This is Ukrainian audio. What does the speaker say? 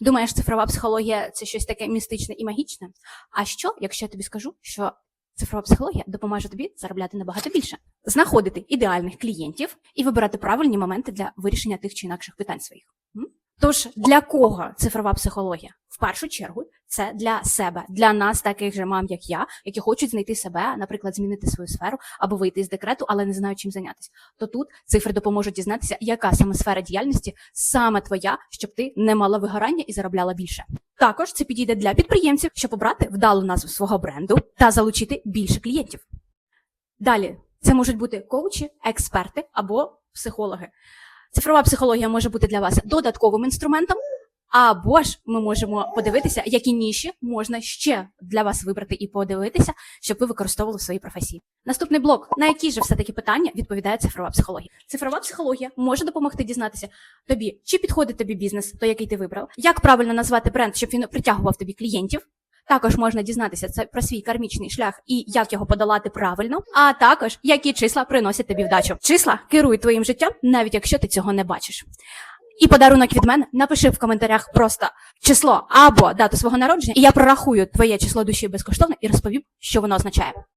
Думаєш, цифрова психологія це щось таке містичне і магічне? А що, якщо я тобі скажу, що цифрова психологія допоможе тобі заробляти набагато більше, знаходити ідеальних клієнтів і вибирати правильні моменти для вирішення тих чи інакших питань своїх? Тож для кого цифрова психологія? В першу чергу це для себе, для нас, таких же мам, як я, які хочуть знайти себе, наприклад, змінити свою сферу або вийти з декрету, але не знають чим зайнятися. То тут цифри допоможуть дізнатися, яка саме сфера діяльності саме твоя, щоб ти не мала вигорання і заробляла більше. Також це підійде для підприємців, щоб обрати вдалу назву свого бренду та залучити більше клієнтів. Далі це можуть бути коучі, експерти або психологи. Цифрова психологія може бути для вас додатковим інструментом, або ж ми можемо подивитися, які ніші можна ще для вас вибрати і подивитися, щоб ви використовували в своїй професії. Наступний блок: на які ж все-таки питання відповідає цифрова психологія? Цифрова психологія може допомогти дізнатися тобі, чи підходить тобі бізнес, той, який ти вибрав, як правильно назвати бренд, щоб він притягував тобі клієнтів. Також можна дізнатися це про свій кармічний шлях і як його подолати правильно, а також які числа приносять тобі вдачу. Числа керують твоїм життям, навіть якщо ти цього не бачиш. І подарунок від мене напиши в коментарях просто число або дату свого народження, і я прорахую твоє число душі безкоштовно і розповім, що воно означає.